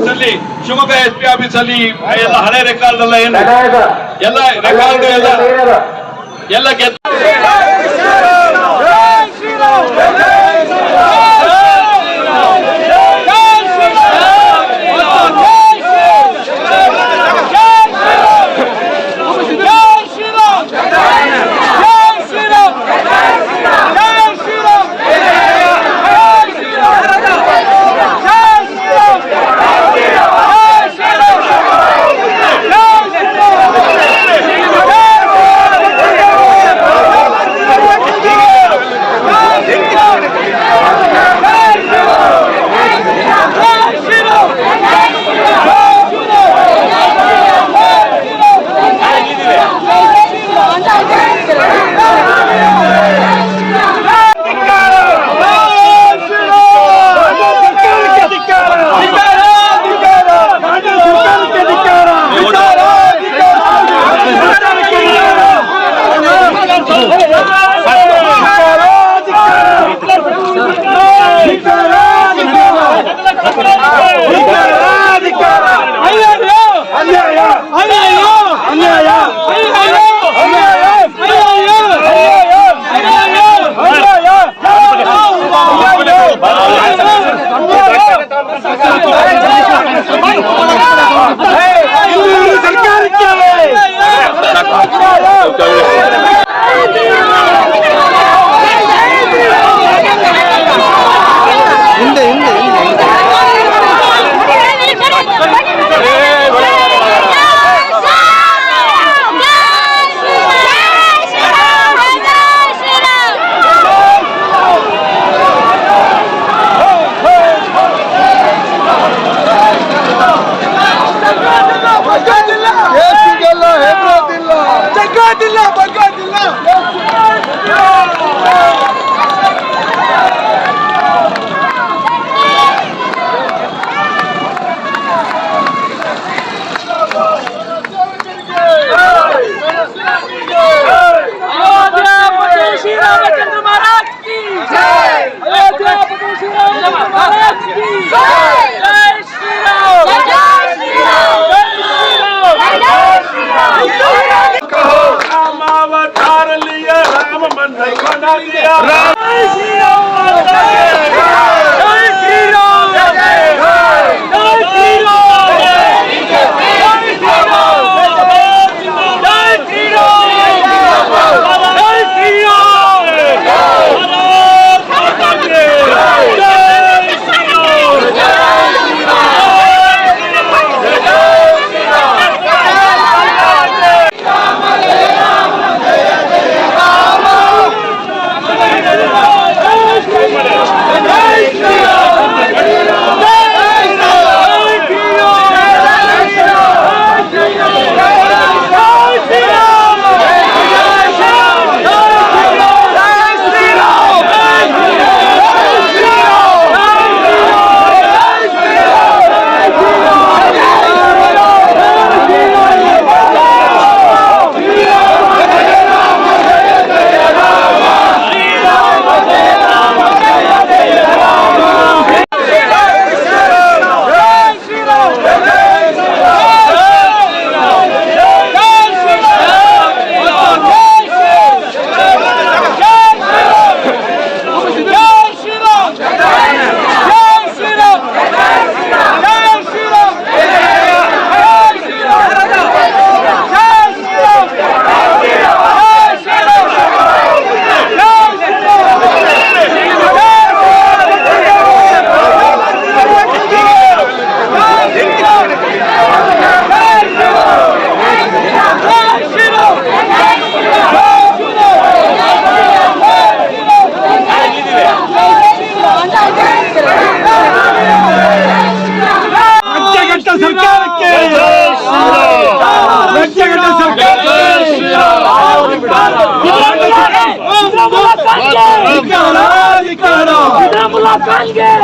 Office ಅಲ್ಲಿ Shivamogga S P office ಅಲ್ಲಿ ಎಲ್ಲ ಹಳೆ ರೆಕಾರ್ಡ್ ಎಲ್ಲ ಏನು ಎಲ್ಲ ರೆಕಾರ್ಡ್ ಎಲ್ಲ ಎಲ್ಲ ಗೆದ್ದ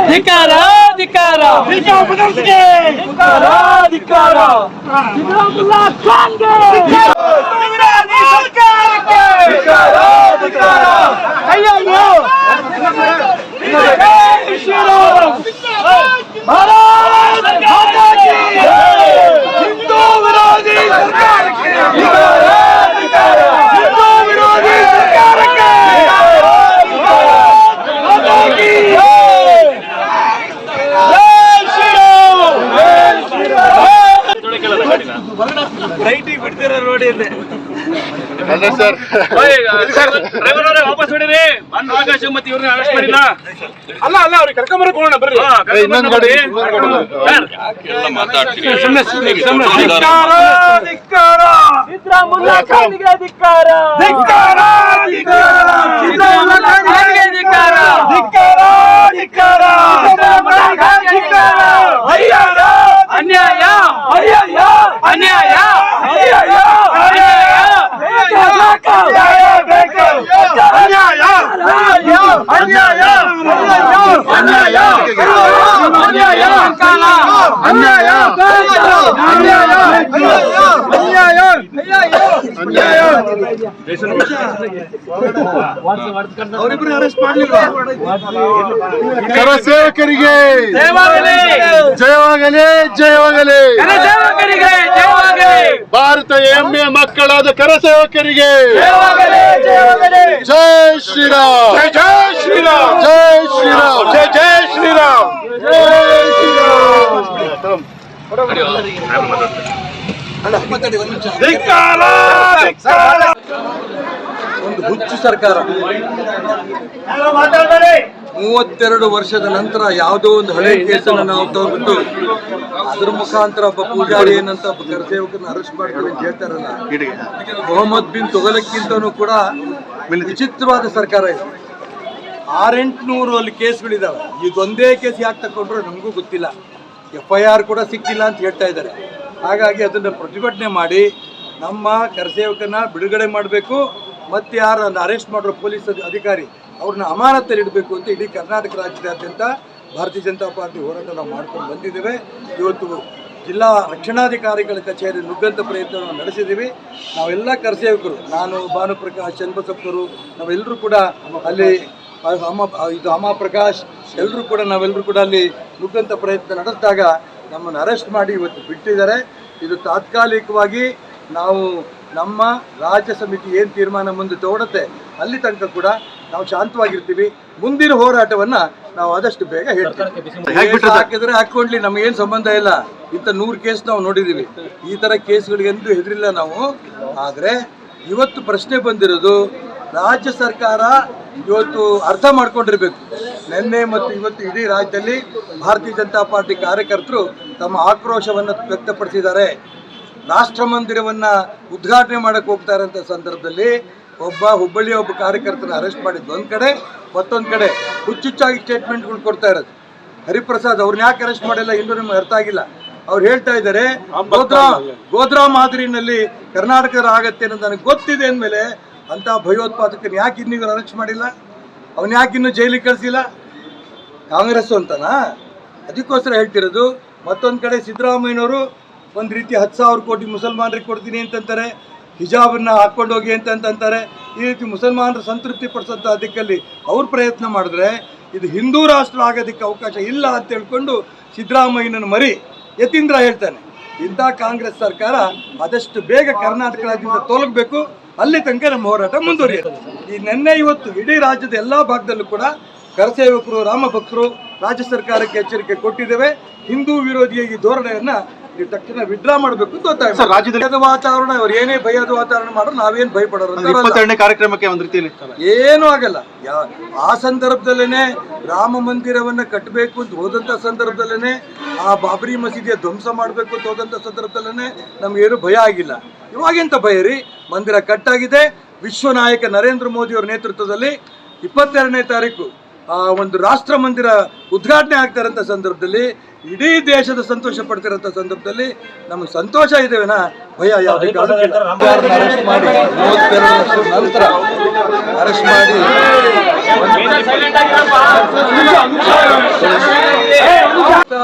ಧಿಕಾರ ಧಿಕಾರ ಬಿಜಾಪುರಕ್ಕೆ ಧಿಕಾರ ಧಿಕಾರ ಸಿದ್ದರಾಮುಲ್ಲಾ ಖಾನ್ಗೆ ವಿರೋಧಿ ಸರ್ಕಾರಕ್ಕೆ ಅಯ್ಯಯ್ಯೋ ಜೈ ನೋಡಿ ಅಂದೆ ಸರ್. ಡ್ರೈವರ್ ವಾಪಸ್ ಬಿಡಿರಿ. ಬಂದು ಆಕಾಶ ಮತ್ತೆ ಇವ್ರನ್ನ ಅರೆಸ್ಟ್ ಮಾಡಿಲ್ಲ ಅಲ್ಲ ಅಲ್ಲ ಅವ್ರಿಗೆ ಕರ್ಕೊಂಡ್ ಬರಕ್ ಹೋಗೋಣ ಬರ್ರಿ. ಇನ್ನೊಂದು ಗಾಡಿ ಧಿಕ್ಕಾರ ಧಿಕ್ಕಾರ. ಧಿಕ್ಕಾರ ಧಿಕ್ಕಾರ. ಅನ್ಯಾಯ, ಅನ್ಯಾಯ, ಅನ್ಯಾಯ, ಅನ್ಯಾಯ, ಅನ್ಯಾಯ, ಅನ್ಯಾಯ, ಅವರಿಬ್ರು ಅರೆಸ್ಟ್ ಮಾಡಲಿಲ್ಲ ಕರಸೇವಕರಿಗೆ ಜಯವಾಗಲಿ. ಜಯವಾಗಲಿ ಜಯವಾಗಲಿ. ಜಯವಾಗಲಿ. ಭಾರತ ಹೆಮ್ಮೆಯ ಮಕ್ಕಳಾದ ಕರ ಸೇವಕರಿಗೆ ಜಯವಾಗಲಿ ಜೈ ಶ್ರೀರಾಮ್. ಶ್ರೀರಾಮ್ ಜೈ ಶ್ರೀರಾಮ್ ಜೈ ಜೈ ಶ್ರೀರಾಮ್ श्री राम ಒಂದು ಹುಚ್ಚು ಸರ್ಕಾರ. ಮೂವತ್ತೆರಡು ವರ್ಷದ ನಂತರ ಯಾವುದೋ ಒಂದು ಹಳೆ ಕೇಸನ್ನು ನಾವು ತೋರ್ಬಿಟ್ಟು ಅದ್ರ ಮುಖಾಂತರ ಒಬ್ಬ ಪೂಜಾರಿ ಏನಂತ ಒಬ್ಬ ಕರಸೇವಕರನ್ನ ಅರೆಸ್ಟ್ ಮಾಡ್ತಾರೆ ಅಂತ ಹೇಳ್ತಾರಲ್ಲ ಮೊಹಮ್ಮದ್ ಬಿನ್ ತೊಗಲಕ್ಕಿಂತನೂ ಕೂಡ ವಿಚಿತ್ರವಾದ ಸರ್ಕಾರ ಇದು. ಆರೆಂಟ್ನೂರು ಅಲ್ಲಿ ಕೇಸ್ಗಳಿದ್ದಾವೆ ಇದೊಂದೇ ಕೇಸ್ ಯಾಕೆ ತಗೊಂಡ್ರು ನಮಗೂ ಗೊತ್ತಿಲ್ಲ. ಎಫ್ ಐ ಆರ್ ಕೂಡ ಸಿಕ್ಕಿಲ್ಲ ಅಂತ ಹೇಳ್ತಾ ಇದ್ದಾರೆ. ಹಾಗಾಗಿ ಅದನ್ನು ಪ್ರತಿಭಟನೆ ಮಾಡಿ ನಮ್ಮ ಕರಸೇವಕನ ಬಿಡುಗಡೆ ಮಾಡಬೇಕು. ಮತ್ತು ಯಾರನ್ನು ಅರೆಸ್ಟ್ ಮಾಡಿರೋ ಪೊಲೀಸ್ ಅಧಿಕಾರಿ ಅವ್ರನ್ನ ಅಮಾನತಲ್ಲಿಡಬೇಕು ಅಂತ ಇಡೀ ಕರ್ನಾಟಕ ರಾಜ್ಯದಾದ್ಯಂತ ಭಾರತೀಯ ಜನತಾ ಪಾರ್ಟಿ ಹೋರಾಟ ನಾವು ಮಾಡ್ಕೊಂಡು ಬಂದಿದ್ದೇವೆ. ಇವತ್ತು ಜಿಲ್ಲಾ ರಕ್ಷಣಾಧಿಕಾರಿಗಳ ಕಚೇರಿ ನುಗ್ಗಂತ ಪ್ರಯತ್ನವನ್ನು ನಡೆಸಿದ್ದೀವಿ. ನಾವೆಲ್ಲ ಕರಸೇವಕರು ನಾನು ಭಾನುಪ್ರಕಾಶ್ ಚನ್ನಬಸಪ್ಪರು ನಾವೆಲ್ಲರೂ ಕೂಡ ಅಲ್ಲಿ ಅಮ್ಮ ಇದು ಅಮ್ಮ ಪ್ರಕಾಶ್ ಎಲ್ಲರೂ ಕೂಡ ನಾವೆಲ್ಲರೂ ಕೂಡ ಅಲ್ಲಿ ನುಗ್ಗಂತ ಪ್ರಯತ್ನ ನಡೆಸಿದಾಗ ನಮ್ಮನ್ನು ಅರೆಸ್ಟ್ ಮಾಡಿ ಇವತ್ತು ಬಿಟ್ಟಿದ್ದಾರೆ. ಇದು ತಾತ್ಕಾಲಿಕವಾಗಿ ನಾವು ನಮ್ಮ ರಾಜ್ಯ ಸಮಿತಿ ಏನು ತೀರ್ಮಾನ ಮುಂದೆ ತಗೊಡುತ್ತೆ ಅಲ್ಲಿ ತನಕ ಕೂಡ ನಾವು ಶಾಂತವಾಗಿರ್ತೀವಿ. ಮುಂದಿನ ಹೋರಾಟವನ್ನು ನಾವು ಆದಷ್ಟು ಬೇಗ ಹೇಳ್ತೀವಿ. ಹಾಕಿದ್ರೆ ಹಾಕೊಂಡ್ಲಿ ನಮಗೇನು ಸಂಬಂಧ ಇಲ್ಲ. ಇಂಥ ನೂರು ಕೇಸ್ ನಾವು ನೋಡಿದ್ದೀವಿ ಈ ಥರ ಕೇಸ್ಗಳಿಗೆಂದು ಹೆದರಿಲ್ಲ ನಾವು. ಆದರೆ ಇವತ್ತು ಪ್ರಶ್ನೆ ಬಂದಿರೋದು ರಾಜ್ಯ ಸರ್ಕಾರ ಇವತ್ತು ಅರ್ಥ ಮಾಡ್ಕೊಂಡಿರ್ಬೇಕು. ನಿನ್ನೆ ಮತ್ತು ಇವತ್ತು ಇಡೀ ರಾಜ್ಯದಲ್ಲಿ ಭಾರತೀಯ ಜನತಾ ಪಾರ್ಟಿ ಕಾರ್ಯಕರ್ತರು ತಮ್ಮ ಆಕ್ರೋಶವನ್ನು ವ್ಯಕ್ತಪಡಿಸಿದ್ದಾರೆ. ರಾಷ್ಟ್ರ ಮಂದಿರವನ್ನ ಉದ್ಘಾಟನೆ ಮಾಡಕ್ಕೆ ಹೋಗ್ತಾರೆ ಅಂತ ಸಂದರ್ಭದಲ್ಲಿ ಒಬ್ಬ ಹುಬ್ಬಳ್ಳಿಯ ಒಬ್ಬ ಕಾರ್ಯಕರ್ತನ ಅರೆಸ್ಟ್ ಮಾಡಿದ್ದು. ಒಂದು ಕಡೆ ಮತ್ತೊಂದು ಕಡೆ ಹುಚ್ಚುಚ್ಚಾಗಿ ಸ್ಟೇಟ್ಮೆಂಟ್ಗಳು ಕೊಡ್ತಾ ಇರೋದು. ಹರಿಪ್ರಸಾದ್ ಅವ್ರನ್ನ ಯಾಕೆ ಅರೆಸ್ಟ್ ಮಾಡಿಲ್ಲ ಇನ್ನೂ ನಿಮ್ಗೆ ಅರ್ಥ ಆಗಿಲ್ಲ. ಅವ್ರು ಹೇಳ್ತಾ ಇದ್ದಾರೆ ಗೋದ್ರಾ ಗೋದ್ರಾ ಮಾದರಿನಲ್ಲಿ ಕರ್ನಾಟಕದ ಆಗತ್ತೆ ಅನ್ನೋದು ನನಗೆ ಗೊತ್ತಿದೆ ಅಂದಮೇಲೆ ಅಂತ ಭಯೋತ್ಪಾದಕನ ಯಾಕೆ ಇನ್ನೂ ಅರೆಸ್ಟ್ ಮಾಡಿಲ್ಲ? ಅವನ್ ಯಾಕೆ ಇನ್ನೂ ಜೈಲಿಗೆ ಕಳಿಸಿಲ್ಲ? ಕಾಂಗ್ರೆಸ್ ಅಂತನಾ? ಅದಕ್ಕೋಸ್ಕರ ಹೇಳ್ತಿರೋದು, ಮತ್ತೊಂದು ಕಡೆ ಸಿದ್ದರಾಮಯ್ಯನವರು ಒಂದು ರೀತಿ ಹತ್ತು ಸಾವಿರ ಕೋಟಿ ಮುಸಲ್ಮಾನರಿಗೆ ಕೊಡ್ತೀನಿ ಅಂತಂತಾರೆ, ಹಿಜಾಬನ್ನ ಹಾಕ್ಕೊಂಡು ಹೋಗಿ ಅಂತಂತಾರೆ ಈ ರೀತಿ ಮುಸಲ್ಮಾನರು ಸಂತೃಪ್ತಿ ಪಡಿಸೋಂಥ ದಿಕ್ಕಲ್ಲಿ ಅವ್ರು ಪ್ರಯತ್ನ ಮಾಡಿದ್ರೆ ಇದು ಹಿಂದೂ ರಾಷ್ಟ್ರ ಆಗೋದಕ್ಕೆ ಅವಕಾಶ ಇಲ್ಲ ಅಂತ ಹೇಳ್ಕೊಂಡು ಸಿದ್ದರಾಮಯ್ಯನ ಮರಿ. ಯತೀಂದ್ರ ಹೇಳ್ತಾನೆ, ಇಂಥ ಕಾಂಗ್ರೆಸ್ ಸರ್ಕಾರ ಆದಷ್ಟು ಬೇಗ ಕರ್ನಾಟಕ ರಾಜ್ಯದಿಂದ ತೊಲಗಬೇಕು. ಅಲ್ಲಿ ತನಕ ನಮ್ಮ ಹೋರಾಟ ಮುಂದುವರಿಯುತ್ತೆ. ಈ ನಿನ್ನೆ ಇವತ್ತು ಇಡೀ ರಾಜ್ಯದ ಎಲ್ಲಾ ಭಾಗದಲ್ಲೂ ಕೂಡ ಕರಸೇವಕರು, ರಾಮಭಕ್ತರು ರಾಜ್ಯ ಸರ್ಕಾರಕ್ಕೆ ಎಚ್ಚರಿಕೆ ಕೊಟ್ಟಿದ್ದೇವೆ. ಹಿಂದೂ ವಿರೋಧಿಯಾಗಿ ಧೋರಣೆಯನ್ನ ನೀವು ತಕ್ಷಣ ವಿಡ್ರಾ ಮಾಡಬೇಕು ಅಂತ ಭಯದ ವಾತಾವರಣ ಅವ್ರು ಏನೇ ಭಯದ ವಾತಾವರಣ ಮಾಡ್ರು ನಾವೇನ್ ಭಯಪಡೋರು ಕಾರ್ಯಕ್ರಮಕ್ಕೆ ಒಂದು ರೀತಿಯಲ್ಲಿ ಏನೂ ಆಗಲ್ಲ. ಆ ಸಂದರ್ಭದಲ್ಲೇನೆ ರಾಮ ಮಂದಿರವನ್ನ ಕಟ್ಟಬೇಕು ಅಂತ ಹೋದಂಥ ಸಂದರ್ಭದಲ್ಲೇನೆ ಆ ಬಾಬರಿ ಮಸೀದಿಯ ಧ್ವಂಸ ಮಾಡಬೇಕು ಅಂತ ಹೋದಂಥ ಸಂದರ್ಭದಲ್ಲೇನೆ ನಮಗೇನು ಭಯ ಆಗಿಲ್ಲ. ಇವಾಗೆಂತ ಭಯ ರೀ? ಮಂದಿರ ಕಟ್ಟಾಗಿದೆ. ವಿಶ್ವ ನಾಯಕ ನರೇಂದ್ರ ಮೋದಿ ಅವರ ನೇತೃತ್ವದಲ್ಲಿ ಇಪ್ಪತ್ತೆರಡನೇ ತಾರೀಕು. ಒಂದು ರಾಷ್ಟ್ರ ಮಂದಿರ ಉದ್ಘಾಟನೆ ಆಗ್ತಾರಂಥ ಸಂದರ್ಭದಲ್ಲಿ ಇಡೀ ದೇಶದ ಸಂತೋಷ ಪಡ್ತಿರೋಂಥ ಸಂದರ್ಭದಲ್ಲಿ ನಮಗೆ ಸಂತೋಷ ಇದೆವೇನ ಭಯ ಯಾವುದೇ ಮಾಡಿ ನಂತರ ಅರೆಸ್ಟ್ ಮಾಡಿ.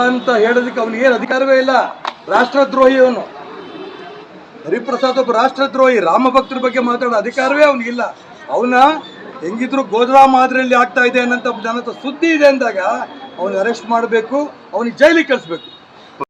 ಅಂತ ಹೇಳೋದಕ್ಕೆ ಅವನಿಗೆ ಏನು ಅಧಿಕಾರವೇ ಇಲ್ಲ. ರಾಷ್ಟ್ರದ್ರೋಹಿ ಅವನು. ಹರಿಪ್ರಸಾದ್ ಒಬ್ಬ ರಾಷ್ಟ್ರದ್ರೋಹಿ ರಾಮಭಕ್ತರ ಬಗ್ಗೆ ಮಾತಾಡೋ ಅಧಿಕಾರವೇ ಅವನಿಗಿಲ್ಲ. ಅವನ ಹೆಂಗಿದ್ರು ಗೋದ್ರಾ ಮಾದರಿಯಲ್ಲಿ ಆಗ್ತಾ ಇದೆ ಅನ್ನೋಂಥ ಜನತ ಸುದ್ದಿ ಇದೆ ಅಂದಾಗ, ಅವನಿಗೆ ಅರೆಸ್ಟ್ ಮಾಡಬೇಕು, ಅವನಿಗೆ ಜೈಲಿಗೆ ಕಳಿಸ್ಬೇಕು.